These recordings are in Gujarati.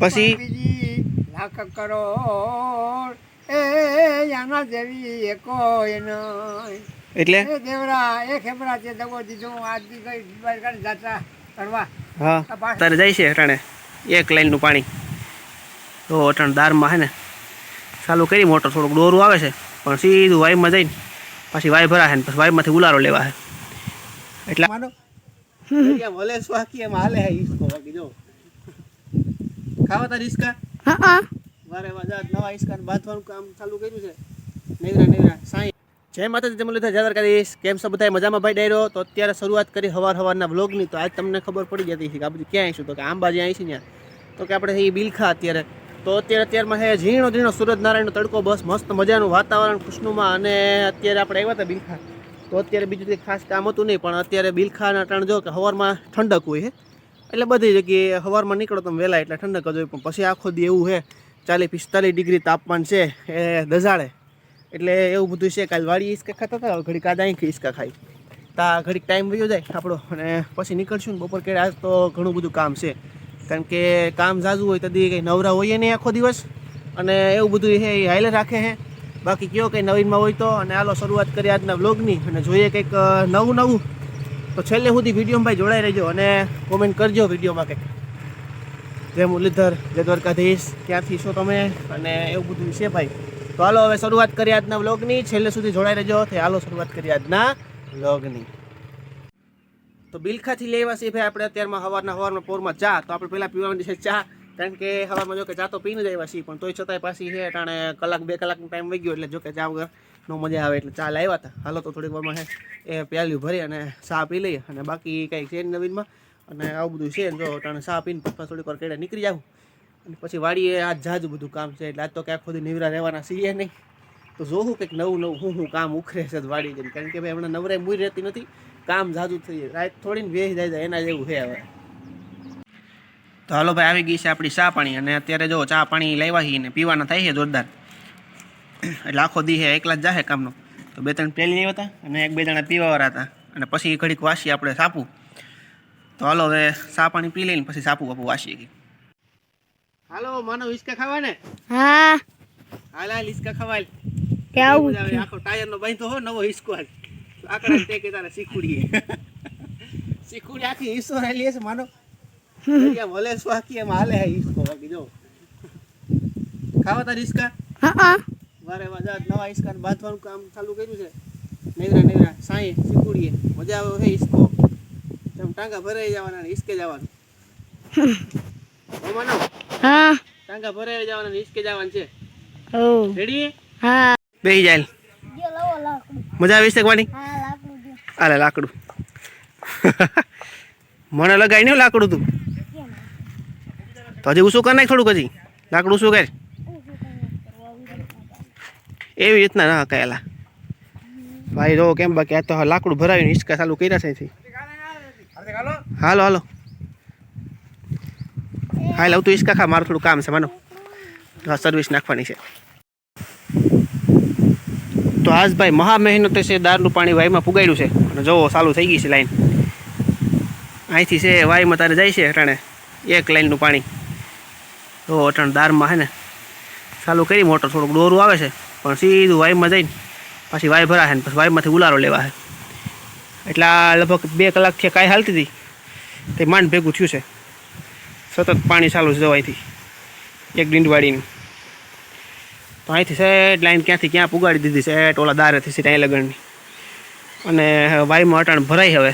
પછી? લાખ કરોડ એ આના જેવી એ કોઈ નહીં એટલે? એ દેવરા એ ખેબરા છે દગો દીધો. આજ દી ગઈ બહાર કાઢ જાતા કરવા. હા. તારે જાય છે અટાણે. એક લાઈનનું પાણી. તો અટાણે દારમાં હે ને. ચાલુ કરી મોટર થોડુંક દોરું આવે છે. પણ સીધું વાઈમાં જઈને પછી વાઈ ભરા છે ને. પછી વાઈમાંથી ઉલારો લેવા છે એટલે માનો. ભલે સ્વાકી એમ હાલે હે ઈસકો બાકી જો. ખાવા તાર ઈસકા? મારે વાજા નવા ઈસકા બાંધવાનું કામ ચાલુ કર્યું છે. નેવરા નેવરા સાઈ. જય માતાજી તમે લીધા જાદર કરીશ કેમ છો બધા મજામાં ભાઈ ડાયરો? તો અત્યારે શરૂઆત કરી હવાર હવારના વ્લોગની. તો આજ તમને ખબર પડી જતી છે કે આ બધું ક્યાં આવીશું? તો કે આંબાજી આવી છે ત્યાં. તો કે આપણે એ બિલખા અત્યારે. તો અત્યારે અત્યારમાં હે ઝીણો ઝીણો સૂરજનારાયણનો તડકો બસ મસ્ત મજાનું વાતાવરણ ખુશનુમાં અને અત્યારે આપણે આવ્યા હતા બિલખા. તો અત્યારે બીજું કંઈ ખાસ કામ હતું નહીં પણ અત્યારે બિલખાના ટાણ જો કે હવારમાં ઠંડક હોય છે એટલે બધી જગ્યાએ સવારમાં નીકળો તમે વહેલા, એટલે ઠંડક જ હોય. પણ પછી આખો દી એવું છે, ચાલીસ પિસ્તાલીસ ડિગ્રી તાપમાન છે, એ દઝાડે. એટલે એવું બધું છે કાલ વાડી ઈસકા ખાતા હતા ઘડીક આદા અહીંથી ઈસકા ખાઈ. તા ઘડીક ટાઈમ વયો જાય આપણો, અને પછી નીકળશું ને બપોર કે આજ તો ઘણું બધું કામ છે. કારણ કે કામ ઝાઝું હોય તો દી કંઈ નવરા હોઈએ નહીં આખો દિવસ, અને એવું બધું છે એ હાઈલે રાખે છે. બાકી કયો કંઈ નવીનમાં હોય તો, અને હાલો શરૂઆત કરીએ આજના વ્લોગની અને જોઈએ કંઈક નવું નવું તો છેલ્લે સુધી વિડીયોમાં ભાઈ જોડાઈ રહેજો અને કોમેન્ટ કરજો વિડીયોમાં કંઈક. જય મુરલીધર, જય દ્વારકાધીશ. ક્યાંથી છો તમે? અને એવું બધું છે ભાઈ. તો હાલો, હવે શરૂઆત કરીએ આજના વ્લોગની. છેલ્લે સુધી જોડાઈ રહેજો. તે હાલો, શરૂઆત કરીએ આજના વ્લોગની. તો બિલખાથી લેવા છે ભાઈ આપણે અત્યારમાં સવારના સવારમાં પોરમાં ચા. તો આપણે પહેલાં પીવાની છે ચા. કારણ કે હવામાં જો કે ચા તો પીને જ આવ્યા છીએ, પણ તોય છતાંય પાછી છે ટાણે કલાક, બે કલાકનો ટાઈમ વહી ગયો એટલે જો કે ચા વગર નો મજા આવે એટલે ચા લાવ્યા હતા. હાલો તો થોડીક વારમાં હે, એ પ્યાલ્યું ભરી અને ચા પી લઈએ. અને બાકી કંઈક છે નવીનમાં. અને આવું બધું છે જો ટાણે ચા પીને પપ્પા થોડીક વાર કેડે નીકળી જાવ અને પછી વાડીએ આજ જાજુ બધું કામ છે એટલે આજ તો ક્યાંક સુધી નિવરા રહેવાના છીએ નહીં. તો જોવું કંઈક નવું નવું હું હું કામ ઉખરે છે વાડી જઈને. કારણ કે ભાઈ હમણાં નવરાઈ મૂઈ રહેતી નથી, કામ જાજુ થઈ જાય. રાત થોડીને વેહી જાય જાય, એના જેવું છે હવે. તો હાલો ભાઈ, આવી ગઈ છે આપણી ચા પાણી. અને અત્યારે જો ચા પાણી લાવ્યા ને પીવાના થાય છે જોરદાર. એટલે આખો દી છે એકલા જ જાહે કામનો. તો બે ત્રણ પેલી આવ્યા હતા અને એક બે જણા પીવાવાળા હતા અને પછી ઘડીક વાસી આપણે સાપુ. તો હાલો હવે સા પાણી પી લઈને પછી સાપુ બાપુ વાસી ગઈ. હાલો માનો હિસકા ખાવા ને હા. હાલા હિસકા ખવાય. કે આવું આખો ટાયર નો બાંધો હો નવો હિસકો આજ આકડા તે કે તારે શીખુડીએ. શીખુડી આખી હિસ્સો રહેલી છે માનો. ભલે સ્વાકી એમ હાલે હિસકો બાકી જો. ખાવા તાર હિસકા હા. વારે વાજા નવા હિસકા બાંધવાનું કામ ચાલુ કર્યું છે. નેવરા નેવરા સાંઈ શીખુડીએ. મજા આવે હે હિસકો. તેમ ટાંગા ભરાઈ જવાના ને હિસકે જવાનું. હો માનો હા. ટાંગા ભરાઈ જવાના ને હિસકે જવાનું છે. ઓ રેડી હા. બેહી જાય મજા આવી શકવાની આલે લાકડું. મને લગાઈ નહીં લાકડું તું. તો હજી ઉસું કર નાખ થોડુંક હજી. લાકડું શું કર. એવી રીતના ના કહેલા. ભાઈ જો કેમ બાકી આ તો લાકડું ભરાવીને હિંચકા ચાલુ કર્યા છે અહીંથી. હાલો હાલો. હા આવું તું હિંચકા ખા, મારું થોડું કામ છે, માનો. સર્વિસ નાખવાની છે. તો આજ ભાઈ મહા મહેનતે છે દારનું પાણી વાયમાં પુગાડ્યું છે. અને જોવો ચાલુ થઈ ગઈ છે લાઈન. અહીંથી છે, વાયમાં તારે જાય છે અટાણે. એક લાઈનનું પાણી. તો અટાણે દારમાં છે ને. ચાલુ કરી, મોટર થોડુંક દોરું આવે છે. પણ સીધું વાયમાં જઈને પાછી વાય ભરા છે ને પછી વાયમાંથી ઉલારો લેવા છે એટલે લગભગ બે કલાકથી કાંઈ હાલતી હતી. તે માંડ ભેગું થયું છે. સતત પાણી ચાલુ છે જો એક ડીંડવાડીનું. તો અહીંથી સેટ લાઈન ક્યાંથી ક્યાં પુગાડી દીધી સેટ, ઓલા દારેથી સીટ અહીં લગણની અને વાયુમાં અટાણ ભરાય હવે.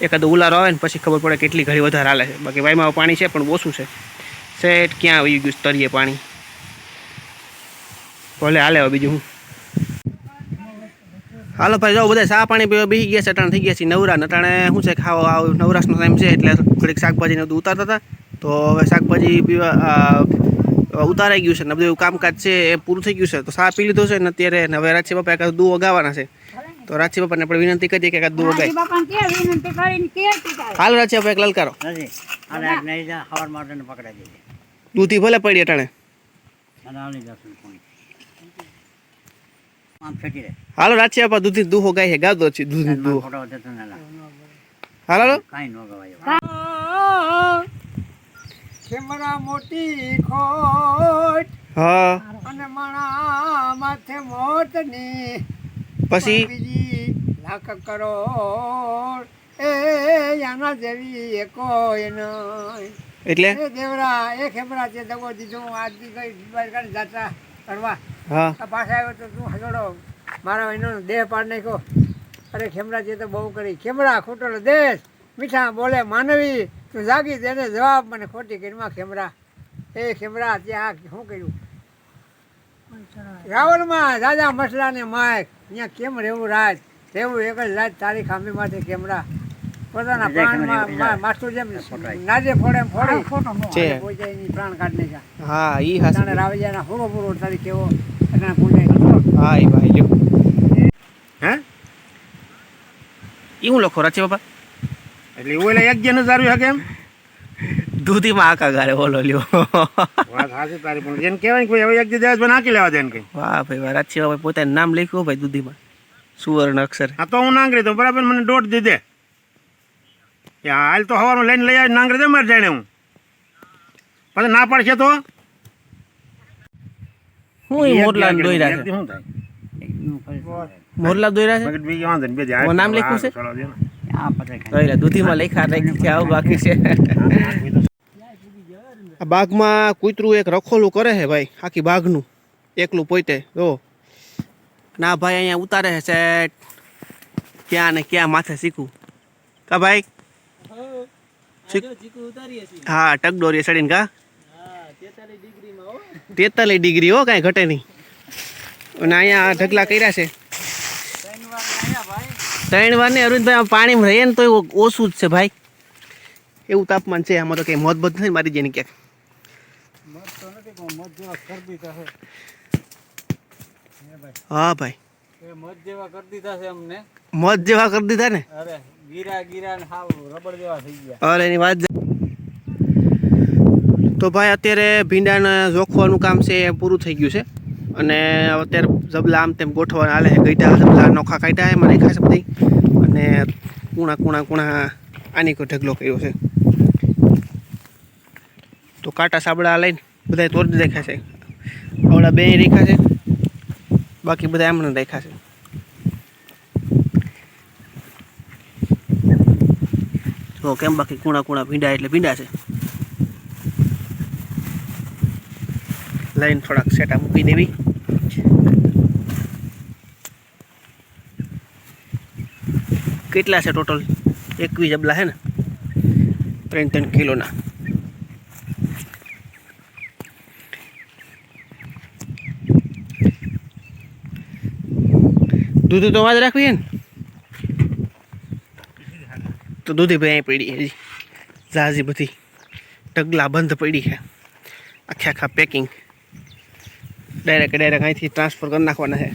એકાદો ઉલારો આવે ને પછી ખબર પડે કેટલી ઘડી વધારે હાલે છે. બાકી વાયમાં પાણી છે, પણ ઓછું છે. સેટ ક્યાં આવી ગયું સ્તરીએ પાણી? ભલે હાલે બીજું હું. હાલો ભાઈ જાઓ બધા ચા પાણી પીવા બેસી ગયા છે અટાણ થઈ ગયા છે નવરા. ને અટાણે શું છે ખાવા આવ નવરાશનો ટાઈમ છે એટલે થોડીક શાકભાજીને બધું ઉતારતા હતા. તો હવે શાકભાજી પીવા ઉતારાઈ ગયું છે ને બધું કામકાજ છે એ પૂરું થઈ ગયું છે. તો સા પી લીધો છે ને અત્યારે ને હવે રાજી બાપા એકાદ દૂ વગાવવાના છે. તો રાજી બાપાને આપણે વિનંતી કરીએ કે એકાદ દૂ વગાય બાપા કે વિનંતી કરીને કે ટીકા હાલ રાજી બાપા એક લલકારો. દૂધી ભલે પડી અટાણે અને આની દર્શન કોઈ આમ ફેટી રહે હાલો રાચી બાપા દૂધી દૂહો ગાય છે ગાતો છે દૂધ જતો ને હાલો કાંઈ ન ગવાય. ખેમરા મોટી ખોટ હા. અને માણા માથે મોતની પછી? બીજી લાખ કરોડ. એ યાના જેવી એ કોઈ નહીં એટલે? એ દેવરા એ ખેમરા છે દગો દીધો આજ દી ગઈ દ્વારકા જાત્રા કરવા હા. પાછા આવ્યો તો તું હજોડો મારા એનો દેહ પાડ નાખ્યો. અરે ખેમરા જે તો બહુ કરી. ખેમરા ખોટો દેશ. મીઠા બોલે માનવી. તું જાગી તેને જવાબ મને ખોટી કરીમાં ખેમરા. એ ખેમરા ત્યાં શું કર્યું? રાવણમાં રાજા મસલાને માય અહીંયા કેમ રહેવું રાજ? રહેવું એક જ રાજ તારી ખામી માટે કેમરા પોતાના પ્રાણમાં? માસ્ટર જેમ. નાજે ફોડે એમ ફોડે. કોઈ પ્રાણ કાઢ નાખ્યા હા એ રાવજાના હોરો પૂરો તારી કેવો હા ભાઈ હે? હું લખો રાચી બાપા? એટલે એવું એટલે એક જણ સારું હકે એમ? દૂધીમાં આકા ગાળે ઓલો લ્યો. વાત હાચી તારી પણ એને કહેવાય કે હવે એક દિવસ પણ નાખી લેવા દે કઈ. વાહ ભાઈ વાહ રાચી બાપા પોતાનું નામ લખ્યું ભાઈ દૂધીમાં. સુવર્ણ અક્ષર. આ તો હું નાંગરી તો બરાબર? મને દોઢ દીધે એ હાલ તો હવાનું લઈને લઈ આવી નાંગરી દે મારે જાણે હું. પછી ના પડશે તો? હું મોરલા દોયરા છે. શું થાય? એકનું ફરી મોરલા દોયરા છે નામ લખ્યું છે? દૂધીમાં લખ્યા રાખી આવું બાકી છે. આ બાગમાં કૂતરું એક રખોલું કરે છે ભાઈ આખી બાગનું. એકલું પોતે જો. ના ભાઈ અહીંયા ઉતારે છે ક્યાં ને ક્યાં માથે શીખવું કા ભાઈ? શીખ- હા ટકડોરી સડીને કા? તેતાલીસ ડિગ્રી હો કાંઈ ઘટે નહીં. અને અહીંયા ઢગલા કર્યા છે. ત્રણ વાર ને અરવિંદભાઈ પાણીમાં રહીએ ને તો ઓછું જ છે ભાઈ. એવું તાપમાન છે આમાં તો કંઈ મોત બધ નથી મારી જાય ને ક્યાંક. હા ભાઈ. મત જેવા કરી દીધા છે અમને મત જેવા કરી દીધા ને? અરે ગીરા ગીરા ને હાવ રબડ જેવા થઈ ગયા. અરે એની વાત તો ભાઈ અત્યારે ભીંડાને જોખવાનું કામ છે એ પૂરું થઈ ગયું છે. અને અત્યારે જબલા આમ તેમ ગોઠવાના હાલે ગઈઢા જબલા નોખા કાઢ્યા છે મને છે બધી. અને કુણા કુણા કુણા આની કોઈ ઢગલો કર્યો છે. તો કાંટા સાબડા લઈને બધા તોડી રાખ્યા છે. આવડા બે રેખા છે. બાકી બધા એમને રાખ્યા છે. તો કેમ બાકી કૂણા કુણા ભીંડા એટલે ભીંડા છે? લઈને થોડાક સેટા મૂકી દેવી. કેટલા છે ટોટલ એકવીસ જબલા છે ને? ત્રણ ત્રણ કિલોના. દૂધ તો વાજ રાખવી છે ને? તો દૂધી ભાઈ અહીં પડી હજી. ઝાઝી બધી ટગલા બંધ પડી છે. આખે આખા પેકિંગ ડાયરેક્ટ ડાયરેક્ટ અહીંથી ટ્રાન્સફર કરી નાખવાના છે.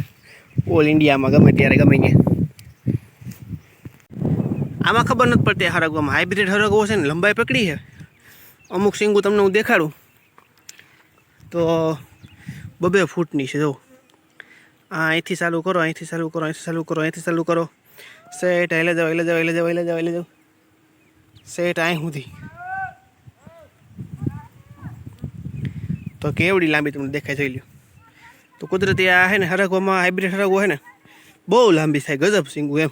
ઓલ ઇન્ડિયામાં ગમે ત્યારે, ગમે ત્યાં. આમાં ખબર નથી પડતી હરગવામાં. હાઇબ્રિડ હરગવો છે ને, લંબાઈ પકડી છે. અમુક સિંગુ તમને હું દેખાડું. તો બબે ફૂટની છે, જો. આ અહીંથી ચાલુ કરો, અહીંથી ચાલુ કરો, અહીંથી ચાલુ કરો, અહીંથી ચાલુ કરો. સેટ એટલે જાઓ એટલે જાઓ એટલે જાઓ એટલે જાઓ એટલે જાઓ. સેટ અહીં સુધી. તો કેવડી લાંબી તમને દેખાય, જોઈ લ્યો. તો કુદરતી આ હે ને હરગવામાં હાઇબ્રિડ હરગવો હે ને, બહુ લાંબી થાય, ગજબ સિંગુ એમ.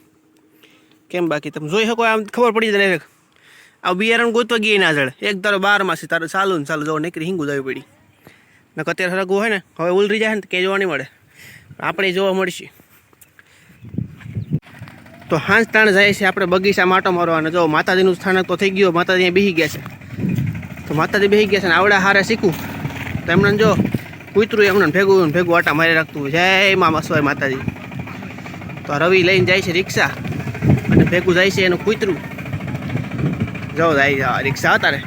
કેમ બાકી તમે જોઈ શકો, આમ ખબર પડી જાય ડાયરેક્ટ આ બિયારણ ગોતવા ગઈ ના જડે એક તારો બાર માસી, તારો ચાલુ ને ચાલુ જવો નીકળી, હિંગું જવી પડી. ને અત્યારે હરગવું હોય ને, હવે ઉલરી જાય ને ક્યાંય જોવા નહીં મળે. આપણે જોવા મળશે. તો હાંજ તાણ જાય છે, આપણે બગીચા માટો મારવાનો. જો માતાજીનું સ્થાનક તો થઈ ગયું, માતાજી બેસી ગયા છે. તો માતાજી બેસી ગયા છે ને, આવડા હારે શીખું. તો એમને જો કૂતરું એમને ભેગું ભેગું આટા મારી રાખતું જય મા મસવાય માતાજી. તો રવિ લઈને જાય છે રિક્ષા. અને ભેગું જાય છે એનું કૂતરું. જાઓ જાય જા રિક્ષા હતા રે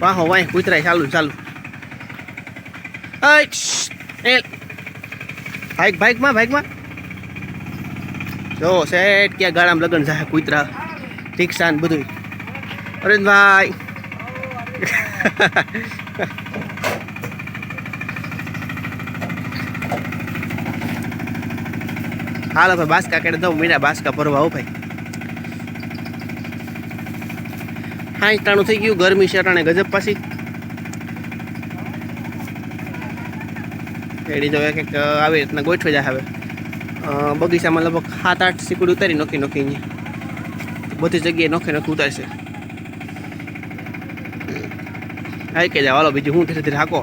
વાહો, વાહ કૂતરાય ચાલુ ચાલુ. બાઈક બાઈકમાં બાઈકમાં જો સેટ ક્યાં ગાળામાં લગ્ન જાય કૂતરા. રિક્ષા ને બધું અરવિંદભાઈ. હાલો ભાઈ બાસકા કાઢી દઉં, મીના બાસકા ભરવા આવું ભાઈ. હા ટાણું થઈ ગયું, ગરમી છે અટાણે ગજબ પાછી. એડી જો કંઈક આવી રીતના ગોઠવી જાય હવે. બગીચામાં લગભગ સાત, આઠ સીકડી ઉતારી નોખી નોખી બધી જગ્યાએ નોખી નોખી ઉતારશે. હા કે જાવ હાલો, બીજું હું ધીરે ધીરે હાકો.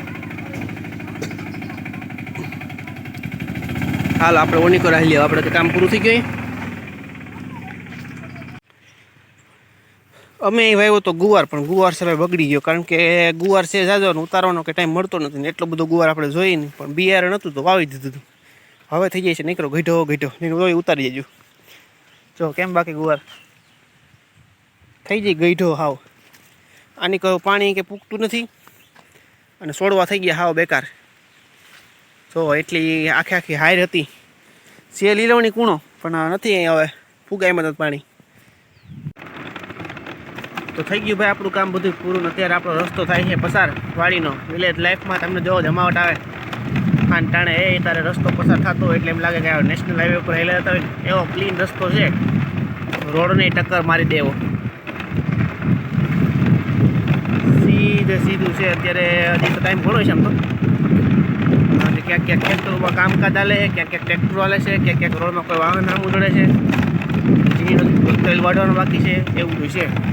હાલો આપણે ઓની કરાવી લઈએ આપણે તો કામ પૂરું થઈ ગયું અમે વાવ્યો તો ગુવાર, પણ ગુવાર છે બગડી ગયો, કારણ કે ગુવાર છે જાજો ઉતારવાનો કે ટાઈમ મળતો નથી ને એટલો બધો ગુવાર આપણે જોઈએ નહીં. પણ બિયારણ હતું તો વાવી દીધું હતું. હવે થઈ જાય છે, નીકળો ગઈઢો નહીં તો ઉતારી જજો જો, કેમ બાકી ગુવાર? થઈ જાય ગઈઢો હાવ. આની કહું પાણી કે પૂગતું નથી. અને છોડવા થઈ ગયા હાવ બેકાર. જો, એટલી આખી આખી હાયર હતી. સે લીલવણી કૂણો, પણ નથી અહીં હવે. ફુગાઈમાં નથી પાણી. તો થઈ ગયું ભાઈ આપણું કામ બધું પૂરું. અત્યારે આપણો રસ્તો થાય છે પસાર વાડીનો. વિલેજ લાઈફમાં તમને જો જમાવટ આવે. અને ટાણે એ તારે રસ્તો પસાર થતો એટલે એમ લાગે કે નેશનલ હાઈવે ઉપર હેલા હોય એવો ક્લીન રસ્તો છે. રોડને ટક્કર મારી દેવો. સીધે સીધું છે. અત્યારે હજી તો ટાઈમ ઘણો છે આમ તો. ક્યાંક ક્યાંક ખેતરોમાં કામકાજ હાલે છે, ક્યાંક ક્યાંક ટ્રેક્ટર હાલે છે, ક્યાંક ક્યાંક રોડમાં કોઈ વાહન આમ ઉડે છે. જીની નથી વાઢવાનું બાકી છે, એવું બધું છે.